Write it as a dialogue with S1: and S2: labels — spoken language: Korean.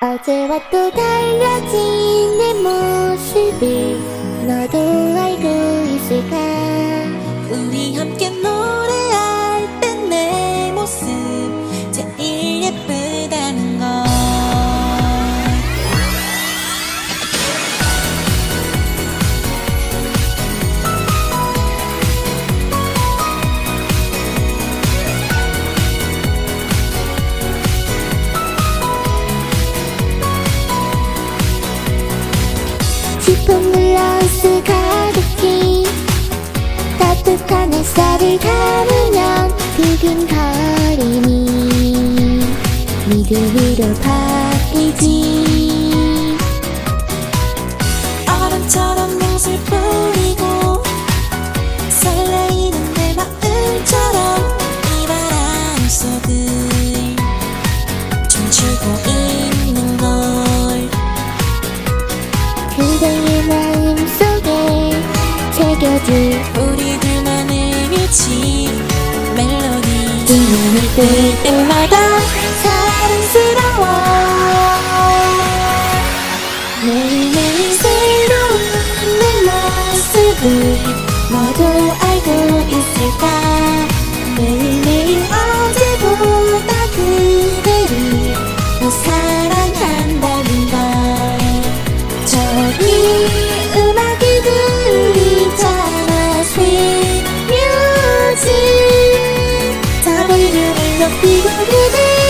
S1: 어제와 또 달라진 내 모습을 너도 알고 있을까 햇살을 담으면 두근거림이 믿음으로 바뀌지.
S2: 얼음처럼 옷을 뿌리고 설레이는 내 마음처럼 이 바람 속을 춤추고 있는 걸.
S1: 그대의 마음 속에 새겨질
S2: 뮤직 멜로디.
S1: 이 눈을 뜰 때마다 사랑스러워. 매일매일 새로운 내 모습을 모두 the fever within